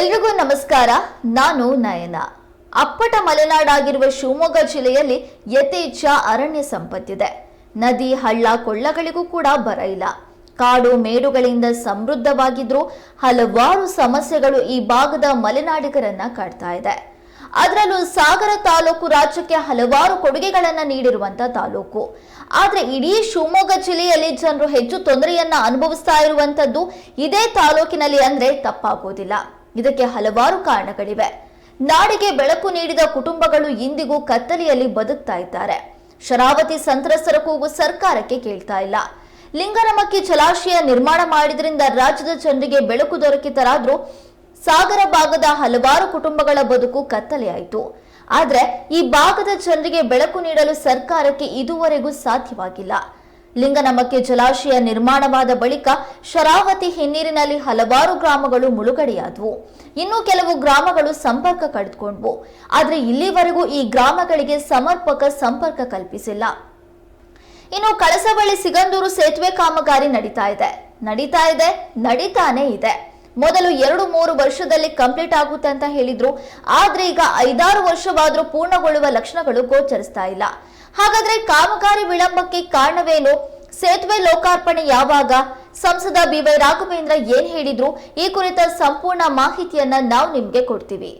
ಎಲ್ರಿಗೂ ನಮಸ್ಕಾರ. ನಾನು ನಯನ. ಅಪ್ಪಟ ಮಲೆನಾಡಾಗಿರುವ ಶಿವಮೊಗ್ಗ ಜಿಲ್ಲೆಯಲ್ಲಿ ಯಥೇಚ್ಛ ಅರಣ್ಯ ಸಂಪತ್ತಿದೆ. ನದಿ, ಹಳ್ಳ, ಕೊಳ್ಳಗಳಿಗೂ ಕೂಡ ಬರ ಇಲ್ಲ. ಕಾಡು ಮೇಡುಗಳಿಂದ ಸಮೃದ್ಧವಾಗಿದ್ರೂ ಹಲವಾರು ಸಮಸ್ಯೆಗಳು ಈ ಭಾಗದ ಮಲೆನಾಡಿಗರನ್ನ ಕಾಡ್ತಾ ಇದೆ. ಅದರಲ್ಲೂ ಸಾಗರ ತಾಲೂಕು ರಾಜ್ಯಕ್ಕೆ ಹಲವಾರು ಕೊಡುಗೆಗಳನ್ನ ನೀಡಿರುವಂತ ತಾಲೂಕು. ಆದ್ರೆ ಇಡೀ ಶಿವಮೊಗ್ಗ ಜಿಲ್ಲೆಯಲ್ಲಿ ಜನರು ಹೆಚ್ಚು ತೊಂದರೆಯನ್ನ ಅನುಭವಿಸ್ತಾ ಇರುವಂತದ್ದು ಇದೇ ತಾಲೂಕಿನಲ್ಲಿ ಅಂದ್ರೆ ತಪ್ಪಾಗೋದಿಲ್ಲ. ಇದಕ್ಕೆ ಹಲವಾರು ಕಾರಣಗಳಿವೆ. ನಾಡಿಗೆ ಬೆಳಕು ನೀಡಿದ ಕುಟುಂಬಗಳು ಇಂದಿಗೂ ಕತ್ತಲೆಯಲ್ಲಿ ಬದುಕ್ತಾ ಇದ್ದಾರೆ. ಶರಾವತಿ ಸಂತ್ರಸ್ತರ ಕೂಗು ಸರ್ಕಾರಕ್ಕೆ ಕೇಳ್ತಾ ಇಲ್ಲ. ಲಿಂಗನಮಕ್ಕಿ ಜಲಾಶಯ ನಿರ್ಮಾಣ ಮಾಡಿದ್ರಿಂದ ರಾಜ್ಯದ ಜನರಿಗೆ ಬೆಳಕು ದೊರಕಿತರಾದ್ರೂ ಸಾಗರ ಭಾಗದ ಹಲವಾರು ಕುಟುಂಬಗಳ ಬದುಕು ಕತ್ತಲೆಯಾಯಿತು. ಆದರೆ ಈ ಭಾಗದ ಜನರಿಗೆ ಬೆಳಕು ನೀಡಲು ಸರ್ಕಾರಕ್ಕೆ ಇದುವರೆಗೂ ಸಾಧ್ಯವಾಗಿಲ್ಲ. ಲಿಂಗನಮಕ್ಕೆ ಜಲಾಶಯ ನಿರ್ಮಾಣವಾದ ಬಳಿಕ ಶರಾವತಿ ಹಿನ್ನೀರಿನಲ್ಲಿ ಹಲವಾರು ಗ್ರಾಮಗಳು ಮುಳುಗಡೆಯಾದವು. ಇನ್ನು ಕೆಲವು ಗ್ರಾಮಗಳು ಸಂಪರ್ಕ ಕಳೆದುಕೊಂಡವು. ಆದರೆ ಇಲ್ಲಿವರೆಗೂ ಈ ಗ್ರಾಮಗಳಿಗೆ ಸಮರ್ಪಕ ಸಂಪರ್ಕ ಕಲ್ಪಿಸಿಲ್ಲ. ಇನ್ನು ಕಳಸಬಳ್ಳಿ ಸಿಗಂದೂರು ಸೇತುವೆ ಕಾಮಗಾರಿ ನಡೀತಾ ಇದೆ. ನಡೀತಾ ಇದೆ, ನಡೀತಾನೆ ಇದೆ. ಮೊದಲು ಎರಡು ಮೂರು ವರ್ಷದಲ್ಲಿ ಕಂಪ್ಲೀಟ್ ಆಗುತ್ತೆ ಅಂತ ಹೇಳಿದ್ರು. ಆದ್ರೆ ಈಗ ಐದಾರು ವರ್ಷವಾದ್ರೂ ಪೂರ್ಣಗೊಳ್ಳುವ ಲಕ್ಷಣಗಳು ಗೋಚರಿಸ್ತಾ ಇಲ್ಲ. ಹಾಗಾದ್ರೆ ಕಾಮಗಾರಿ ವಿಳಂಬಕ್ಕೆ ಕಾರಣವೇನು? ಸೇತುವೆ ಲೋಕಾರ್ಪಣೆ ಯಾವಾಗ? ಸಂಸದ ಬಿ ವೈ ರಾಘವೇಂದ್ರ ಏನ್ ಹೇಳಿದ್ರು? ಈ ಕುರಿತ ಸಂಪೂರ್ಣ ಮಾಹಿತಿಯನ್ನ ನಾವು ನಿಮ್ಗೆ ಕೊಡ್ತೀವಿ.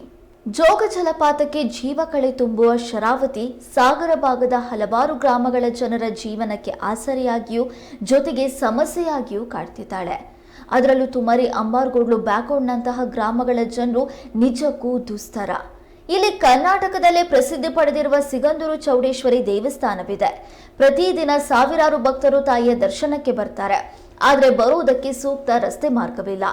ಜೋಗ ಜಲಪಾತಕ್ಕೆ ಜೀವ ಕಳೆ ತುಂಬುವ ಶರಾವತಿ ಸಾಗರ ಭಾಗದ ಹಲವಾರು ಗ್ರಾಮಗಳ ಜನರ ಜೀವನಕ್ಕೆ ಆಸರೆಯಾಗಿಯೂ, ಜೊತೆಗೆ ಸಮಸ್ಯೆಯಾಗಿಯೂ ಕಾಡ್ತಿದ್ದಾಳೆ. ಅದರಲ್ಲೂ ತುಮರಿ ಅಂಬಾರ್ಗೋಡ್ಲು ಬ್ಯಾಕ್ವರ್ಡ್ನಂತಹ ಗ್ರಾಮಗಳ ಜನರು ನಿಜಕ್ಕೂ ದುಸ್ತರ. ಇಲ್ಲಿ ಕರ್ನಾಟಕದಲ್ಲೇ ಪ್ರಸಿದ್ಧಿ ಪಡೆದಿರುವ ಸಿಗಂದೂರು ಚೌಡೇಶ್ವರಿ ದೇವಸ್ಥಾನವಿದೆ. ಪ್ರತಿದಿನ ಸಾವಿರಾರು ಭಕ್ತರು ತಾಯಿಯ ದರ್ಶನಕ್ಕೆ ಬರ್ತಾರೆ. ಆದರೆ ಬರುವುದಕ್ಕೆ ಸೂಕ್ತ ರಸ್ತೆ ಮಾರ್ಗವಿಲ್ಲ.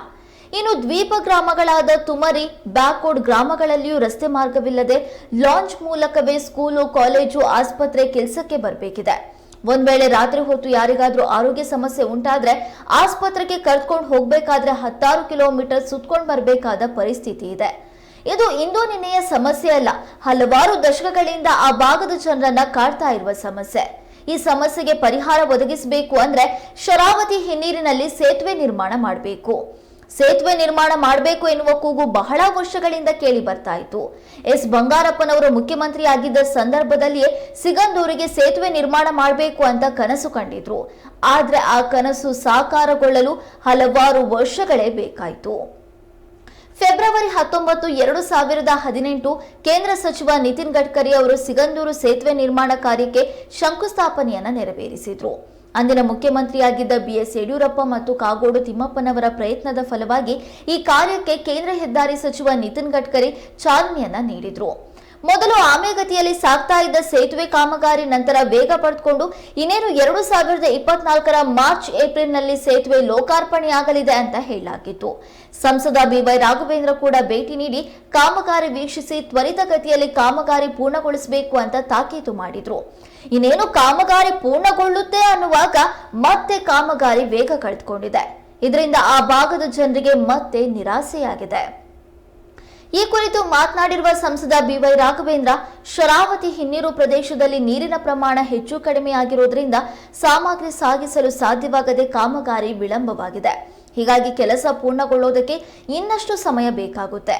ಇನ್ನು ದ್ವೀಪ ಗ್ರಾಮಗಳಾದ ತುಮರಿ ಬ್ಯಾಕ್ವರ್ಡ್ ಗ್ರಾಮಗಳಲ್ಲಿಯೂ ರಸ್ತೆ ಮಾರ್ಗವಿಲ್ಲದೆ ಲಾಂಚ್ ಮೂಲಕವೇ ಸ್ಕೂಲು, ಕಾಲೇಜು, ಆಸ್ಪತ್ರೆ ಕೆಲಸಕ್ಕೆ ಬರಬೇಕಿದೆ. ಒಂದ್ ವೇಳೆ ರಾತ್ರಿ ಹೊತ್ತು ಯಾರಿಗಾದ್ರೂ ಆರೋಗ್ಯ ಸಮಸ್ಯೆ ಉಂಟಾದ್ರೆ ಆಸ್ಪತ್ರೆಗೆ ಕರ್ಕೊಂಡು ಹೋಗ್ಬೇಕಾದ್ರೆ ಹತ್ತಾರು ಕಿಲೋಮೀಟರ್ ಸುತ್ಕೊಂಡು ಬರಬೇಕಾದ ಪರಿಸ್ಥಿತಿ ಇದೆ. ಇದು ಇಂದು ನಿನ್ನೆಯ ಸಮಸ್ಯೆ ಅಲ್ಲ. ಹಲವಾರು ದಶಕಗಳಿಂದ ಆ ಭಾಗದ ಜನರನ್ನ ಕಾಡ್ತಾ ಇರುವ ಸಮಸ್ಯೆ. ಈ ಸಮಸ್ಯೆಗೆ ಪರಿಹಾರ ಒದಗಿಸಬೇಕು ಅಂದ್ರೆ ಶರಾವತಿ ಹಿನ್ನೀರಿನಲ್ಲಿ ಸೇತುವೆ ನಿರ್ಮಾಣ ಮಾಡಬೇಕು. ಸೇತುವೆ ನಿರ್ಮಾಣ ಮಾಡಬೇಕು ಎನ್ನುವ ಕೂಗು ಬಹಳ ವರ್ಷಗಳಿಂದ ಕೇಳಿ ಬರ್ತಾ ಇತ್ತು. ಎಸ್. ಬಂಗಾರಪ್ಪನವರು ಮುಖ್ಯಮಂತ್ರಿ ಆಗಿದ್ದ ಸಂದರ್ಭದಲ್ಲಿಯೇ ಸಿಗಂದೂರಿಗೆ ಸೇತುವೆ ನಿರ್ಮಾಣ ಮಾಡಬೇಕು ಅಂತ ಕನಸು ಕಂಡಿದ್ರು. ಆದ್ರೆ ಆ ಕನಸು ಸಾಕಾರಗೊಳ್ಳಲು ಹಲವಾರು ವರ್ಷಗಳೇ ಬೇಕಾಯಿತು. ಫೆಬ್ರವರಿ ಹತ್ತೊಂಬತ್ತು, ಎರಡು ಸಾವಿರದ ಹದಿನೆಂಟು, ಕೇಂದ್ರ ಸಚಿವ ನಿತಿನ್ ಗಡ್ಕರಿ ಅವರು ಸಿಗಂದೂರು ಸೇತುವೆ ನಿರ್ಮಾಣ ಕಾರ್ಯಕ್ಕೆ ಶಂಕುಸ್ಥಾಪನೆಯನ್ನು ನೆರವೇರಿಸಿದರು. ಅಂದಿನ ಮುಖ್ಯಮಂತ್ರಿಯಾಗಿದ್ದ ಬಿಎಸ್ ಯಡಿಯೂರಪ್ಪ ಮತ್ತು ಕಾಗೋಡು ತಿಮ್ಮಪ್ಪನವರ ಪ್ರಯತ್ನದ ಫಲವಾಗಿ ಈ ಕಾರ್ಯಕ್ಕೆ ಕೇಂದ್ರ ಹೆದ್ದಾರಿ ಸಚಿವ ನಿತಿನ್ ಗಡ್ಕರಿ ಚಾಲನೆಯನ್ನ ನೀಡಿದ್ರು. ಮೊದಲು ಆಮೆಗತಿಯಲ್ಲಿ ಸಾಗ್ತಾ ಇದ್ದ ಸೇತುವೆ ಕಾಮಗಾರಿ ನಂತರ ವೇಗ ಪಡೆದುಕೊಂಡು ಇನ್ನೇನು ಎರಡು ಸಾವಿರದ ಇಪ್ಪತ್ನಾಲ್ಕರ ಮಾರ್ಚ್ ಏಪ್ರಿಲ್ನಲ್ಲಿ ಸೇತುವೆ ಲೋಕಾರ್ಪಣೆಯಾಗಲಿದೆ ಅಂತ ಹೇಳಲಾಗಿತ್ತು. ಸಂಸದ ಬಿವೈ ರಾಘವೇಂದ್ರ ಕೂಡ ಭೇಟಿ ನೀಡಿ ಕಾಮಗಾರಿ ವೀಕ್ಷಿಸಿ ತ್ವರಿತಗತಿಯಲ್ಲಿ ಕಾಮಗಾರಿ ಪೂರ್ಣಗೊಳಿಸಬೇಕು ಅಂತ ತಾಕೀತು ಮಾಡಿದ್ರು. ಇನ್ನೇನು ಕಾಮಗಾರಿ ಪೂರ್ಣಗೊಳ್ಳುತ್ತೆ ಅನ್ನುವಾಗ ಮತ್ತೆ ಕಾಮಗಾರಿ ವೇಗ ಕಳೆದುಕೊಂಡಿದೆ. ಇದರಿಂದ ಆ ಭಾಗದ ಜನರಿಗೆ ಮತ್ತೆ ನಿರಾಸೆಯಾಗಿದೆ. ಈ ಕುರಿತು ಮಾತನಾಡಿರುವ ಸಂಸದ ಬಿವೈ ರಾಘವೇಂದ್ರ, ಶರಾವತಿ ಹಿನ್ನೀರು ಪ್ರದೇಶದಲ್ಲಿ ನೀರಿನ ಪ್ರಮಾಣ ಹೆಚ್ಚು ಕಡಿಮೆಯಾಗಿರುವುದರಿಂದ ಸಾಮಗ್ರಿ ಸಾಗಿಸಲು ಸಾಧ್ಯವಾಗದೆ ಕಾಮಗಾರಿ ವಿಳಂಬವಾಗಿದೆ. ಹೀಗಾಗಿ ಕೆಲಸ ಪೂರ್ಣಗೊಳ್ಳುವುದಕ್ಕೆ ಇನ್ನಷ್ಟು ಸಮಯ ಬೇಕಾಗುತ್ತೆ.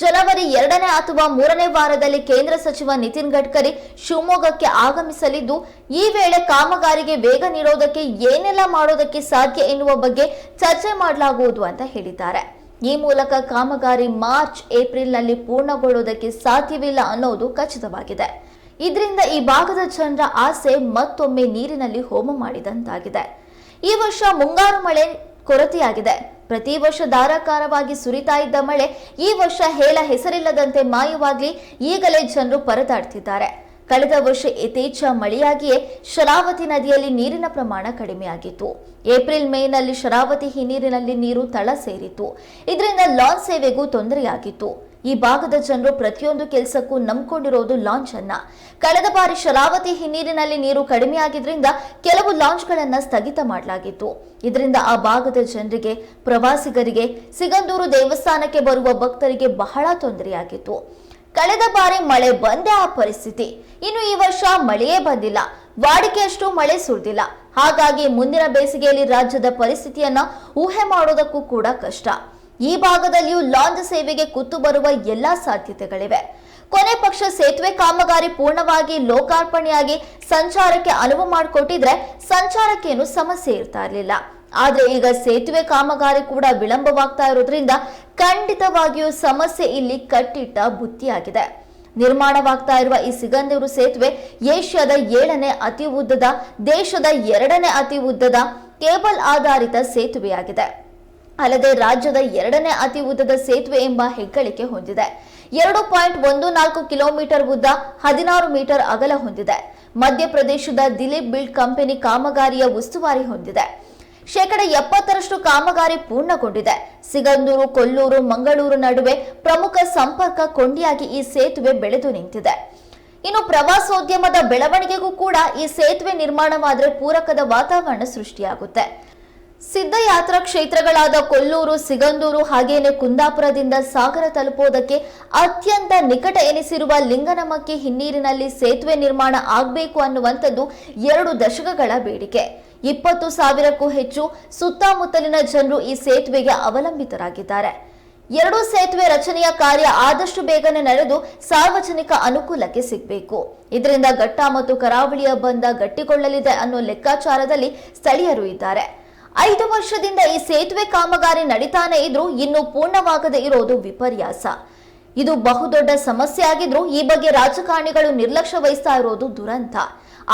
ಜನವರಿ ಎರಡನೇ ಅಥವಾ ಮೂರನೇ ವಾರದಲ್ಲಿ ಕೇಂದ್ರ ಸಚಿವ ನಿತಿನ್ ಗಡ್ಕರಿ ಶಿವಮೊಗ್ಗಕ್ಕೆ ಆಗಮಿಸಲಿದ್ದು, ಈ ವೇಳೆ ಕಾಮಗಾರಿಗೆ ವೇಗ ನೀಡೋದಕ್ಕೆ ಏನೆಲ್ಲ ಮಾಡೋದಕ್ಕೆ ಸಾಧ್ಯ ಎನ್ನುವ ಬಗ್ಗೆ ಚರ್ಚೆ ಮಾಡಲಾಗುವುದು ಅಂತ ಹೇಳಿದ್ದಾರೆ. ಈ ಮೂಲಕ ಕಾಮಗಾರಿ ಮಾರ್ಚ್, ಏಪ್ರಿಲ್ನಲ್ಲಿ ಪೂರ್ಣಗೊಳ್ಳುವುದಕ್ಕೆ ಸಾಧ್ಯವಿಲ್ಲ ಅನ್ನೋದು ಖಚಿತವಾಗಿದೆ. ಇದರಿಂದ ಈ ಭಾಗದ ಜನರ ಆಸೆ ಮತ್ತೊಮ್ಮೆ ನೀರಿನಲ್ಲಿ ಹೋಮ ಮಾಡಿದಂತಾಗಿದೆ. ಈ ವರ್ಷ ಮುಂಗಾರು ಮಳೆ ಕೊರತೆಯಾಗಿದೆ. ಪ್ರತಿ ವರ್ಷ ಧಾರಾಕಾರವಾಗಿ ಸುರಿತಾ ಇದ್ದ ಮಳೆ ಈ ವರ್ಷ ಹೇಳ ಹೆಸರಿಲ್ಲದಂತೆ ಮಾಯವಾಗಿ ಈಗಲೇ ಜನರು ಪರದಾಡ್ತಿದ್ದಾರೆ. ಕಳೆದ ವರ್ಷ ಯಥೇಚ್ಛ ಮಳೆಯಾಗಿಯೇ ಶರಾವತಿ ನದಿಯಲ್ಲಿ ನೀರಿನ ಪ್ರಮಾಣ ಕಡಿಮೆಯಾಗಿತ್ತು. ಏಪ್ರಿಲ್ ಮೇನಲ್ಲಿ ಶರಾವತಿ ಹಿನ್ನೀರಿನಲ್ಲಿ ನೀರು ತಳ ಸೇರಿತ್ತು. ಇದರಿಂದ ಲಾಂಚ್ ಸೇವೆಗೂ ತೊಂದರೆಯಾಗಿತ್ತು. ಈ ಭಾಗದ ಜನರು ಪ್ರತಿಯೊಂದು ಕೆಲಸಕ್ಕೂ ನಂಬಿಕೊಂಡಿರೋದು ಲಾಂಚ್ ಅನ್ನ. ಕಳೆದ ಬಾರಿ ಶರಾವತಿ ಹಿನ್ನೀರಿನಲ್ಲಿ ನೀರು ಕಡಿಮೆಯಾಗಿದ್ದರಿಂದ ಕೆಲವು ಲಾಂಚ್ಗಳನ್ನು ಸ್ಥಗಿತ ಮಾಡಲಾಗಿತ್ತು. ಇದರಿಂದ ಆ ಭಾಗದ ಜನರಿಗೆ, ಪ್ರವಾಸಿಗರಿಗೆ, ಸಿಗಂದೂರು ದೇವಸ್ಥಾನಕ್ಕೆ ಬರುವ ಭಕ್ತರಿಗೆ ಬಹಳ ತೊಂದರೆಯಾಗಿತ್ತು. ಕಳೆದ ಬಾರಿ ಮಳೆ ಬಂದೇ ಆ ಪರಿಸ್ಥಿತಿ. ಇನ್ನು ಈ ವರ್ಷ ಮಳೆಯೇ ಬಂದಿಲ್ಲ. ವಾಡಿಕೆಯಷ್ಟು ಮಳೆ ಸುರಿದಿಲ್ಲ. ಹಾಗಾಗಿ ಮುಂದಿನ ಬೇಸಿಗೆಯಲ್ಲಿ ರಾಜ್ಯದ ಪರಿಸ್ಥಿತಿಯನ್ನ ಊಹೆ ಮಾಡೋದಕ್ಕೂ ಕೂಡ ಕಷ್ಟ. ಈ ಭಾಗದಲ್ಲಿಯೂ ಲಾಂಜ್ ಸೇವೆಗೆ ಕುತ್ತು ಬರುವ ಎಲ್ಲಾ ಸಾಧ್ಯತೆಗಳಿವೆ. ಕೊನೆ ಪಕ್ಷ ಸೇತುವೆ ಕಾಮಗಾರಿ ಪೂರ್ಣವಾಗಿ ಲೋಕಾರ್ಪಣೆಯಾಗಿ ಸಂಚಾರಕ್ಕೆ ಅನುವು ಮಾಡಿಕೊಟ್ಟಿದ್ರೆ ಸಂಚಾರಕ್ಕೇನು ಸಮಸ್ಯೆ ಇರ್ತಾ ಇರಲಿಲ್ಲ. ಆದ್ರೆ ಈಗ ಸೇತುವೆ ಕಾಮಗಾರಿ ಕೂಡ ವಿಳಂಬವಾಗ್ತಾ ಇರೋದ್ರಿಂದ ಖಂಡಿತವಾಗಿಯೂ ಸಮಸ್ಯೆ ಇಲ್ಲಿ ಕಟ್ಟಿಟ್ಟ ಬುತ್ತಿಯಾಗಿದೆ. ನಿರ್ಮಾಣವಾಗ್ತಾ ಇರುವ ಈ ಸಿಗಂದೂರು ಸೇತುವೆ ಏಷ್ಯಾದ ಏಳನೇ ಅತಿ ಉದ್ದದ, ದೇಶದ ಎರಡನೇ ಅತಿ ಉದ್ದದ ಕೇಬಲ್ ಆಧಾರಿತ ಸೇತುವೆಯಾಗಿದೆ. ಅಲ್ಲದೆ ರಾಜ್ಯದ ಎರಡನೇ ಅತಿ ಉದ್ದದ ಸೇತುವೆ ಎಂಬ ಹೆಗ್ಗಳಿಕೆ ಹೊಂದಿದೆ. ಎರಡು ಪಾಯಿಂಟ್ ಒಂದು ನಾಲ್ಕು ಕಿಲೋಮೀಟರ್ ಉದ್ದ, ಹದಿನಾರು ಮೀಟರ್ ಅಗಲ ಹೊಂದಿದೆ. ಮಧ್ಯಪ್ರದೇಶದ ದಿಲೀಪ್ ಬಿಲ್ಡ್ ಕಂಪನಿ ಕಾಮಗಾರಿಯ ಉಸ್ತುವಾರಿ ಹೊಂದಿದೆ. ಶೇಕಡ ಎಪ್ಪತ್ತರಷ್ಟು ಕಾಮಗಾರಿ ಪೂರ್ಣಗೊಂಡಿದೆ. ಸಿಗಂದೂರು, ಕೊಲ್ಲೂರು, ಮಂಗಳೂರು ನಡುವೆ ಪ್ರಮುಖ ಸಂಪರ್ಕ ಕೊಂಡಿಯಾಗಿ ಈ ಸೇತುವೆ ಬೆಳೆದು ನಿಂತಿದೆ. ಇನ್ನು ಪ್ರವಾಸೋದ್ಯಮದ ಬೆಳವಣಿಗೆಗೂ ಕೂಡ ಈ ಸೇತುವೆ ನಿರ್ಮಾಣವಾದರೆ ಪೂರಕದ ವಾತಾವರಣ ಸೃಷ್ಟಿಯಾಗುತ್ತೆ. ಸಿದ್ಧಯಾತ್ರಾ ಕ್ಷೇತ್ರಗಳಾದ ಕೊಲ್ಲೂರು, ಸಿಗಂದೂರು ಹಾಗೇನೆ ಕುಂದಾಪುರದಿಂದ ಸಾಗರ ತಲುಪೋದಕ್ಕೆ ಅತ್ಯಂತ ನಿಕಟ ಎನಿಸಿರುವ ಲಿಂಗನಮಕ್ಕಿ ಹಿನ್ನೀರಿನಲ್ಲಿ ಸೇತುವೆ ನಿರ್ಮಾಣ ಆಗಬೇಕು ಅನ್ನುವಂಥದ್ದು ಎರಡು ದಶಕಗಳ ಬೇಡಿಕೆ. ಇಪ್ಪತ್ತು ಸಾವಿರಕ್ಕೂ ಹೆಚ್ಚು ಸುತ್ತಮುತ್ತಲಿನ ಜನರು ಈ ಸೇತುವೆಗೆ ಅವಲಂಬಿತರಾಗಿದ್ದಾರೆ. ಎರಡೂ ಸೇತುವೆ ರಚನೆಯ ಕಾರ್ಯ ಆದಷ್ಟು ಬೇಗನೆ ನಡೆದು ಸಾರ್ವಜನಿಕ ಅನುಕೂಲಕ್ಕೆ ಸಿಗಬೇಕು. ಇದರಿಂದ ಘಟ್ಟ ಮತ್ತು ಕರಾವಳಿಯ ಬಂದ ಗಟ್ಟಿಗೊಳ್ಳಲಿದೆ ಅನ್ನೋ ಲೆಕ್ಕಾಚಾರದಲ್ಲಿ ಸ್ಥಳೀಯರು ಇದ್ದಾರೆ. ಐದು ವರ್ಷದಿಂದ ಈ ಸೇತುವೆ ಕಾಮಗಾರಿ ನಡೀತಾನೆ ಇದ್ರೂ ಇನ್ನೂ ಪೂರ್ಣವಾಗದೆ ಇರೋದು ವಿಪರ್ಯಾಸ. ಇದು ಬಹುದೊಡ್ಡ ಸಮಸ್ಯೆ ಆಗಿದ್ರೂ ಈ ಬಗ್ಗೆ ರಾಜಕಾರಣಿಗಳು ನಿರ್ಲಕ್ಷ್ಯ ವಹಿಸ್ತಾ ಇರೋದು ದುರಂತ.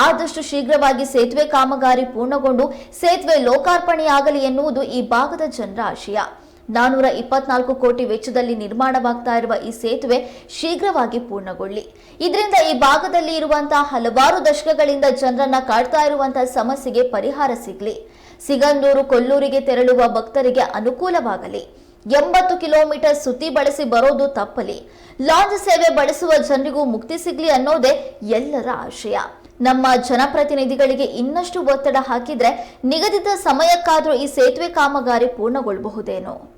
ಆದಷ್ಟು ಶೀಘ್ರವಾಗಿ ಸೇತುವೆ ಕಾಮಗಾರಿ ಪೂರ್ಣಗೊಂಡು ಸೇತುವೆ ಲೋಕಾರ್ಪಣೆಯಾಗಲಿ ಎನ್ನುವುದು ಈ ಭಾಗದ ಜನರ ಆಶಯ. ನಾನೂರ ಇಪ್ಪತ್ನಾಲ್ಕು ಕೋಟಿ ವೆಚ್ಚದಲ್ಲಿ ನಿರ್ಮಾಣವಾಗ್ತಾ ಇರುವ ಈ ಸೇತುವೆ ಶೀಘ್ರವಾಗಿ ಪೂರ್ಣಗೊಳ್ಳಿ. ಇದರಿಂದ ಈ ಭಾಗದಲ್ಲಿ ಇರುವಂತಹ ಹಲವಾರು ದಶಕಗಳಿಂದ ಜನರನ್ನ ಕಾಡ್ತಾ ಇರುವಂತಹ ಸಮಸ್ಯೆಗೆ ಪರಿಹಾರ ಸಿಗ್ಲಿ. ಸಿಗಂದೂರು ಕೊಲ್ಲೂರಿಗೆ ತೆರಳುವ ಭಕ್ತರಿಗೆ ಅನುಕೂಲವಾಗಲಿ. ಎಂಬತ್ತು ಕಿಲೋಮೀಟರ್ ಸುತ್ತಿ ಬಳಸಿ ಬರೋದು ತಪ್ಪಲಿ. ಲಾಂಜ್ ಸೇವೆ ಬಳಸುವ ಜನರಿಗೂ ಮುಕ್ತಿ ಸಿಗ್ಲಿ ಅನ್ನೋದೇ ಎಲ್ಲರ ಆಶಯ. ನಮ್ಮ ಜನಪ್ರತಿನಿಧಿಗಳಿಗೆ ಇನ್ನಷ್ಟು ಒತ್ತಡ ಹಾಕಿದ್ರೆ ನಿಗದಿತ ಸಮಯಕ್ಕಾದ್ರೂ ಈ ಸೇತುವೆ ಕಾಮಗಾರಿ ಪೂರ್ಣಗೊಳ್ಳಬಹುದೇನೋ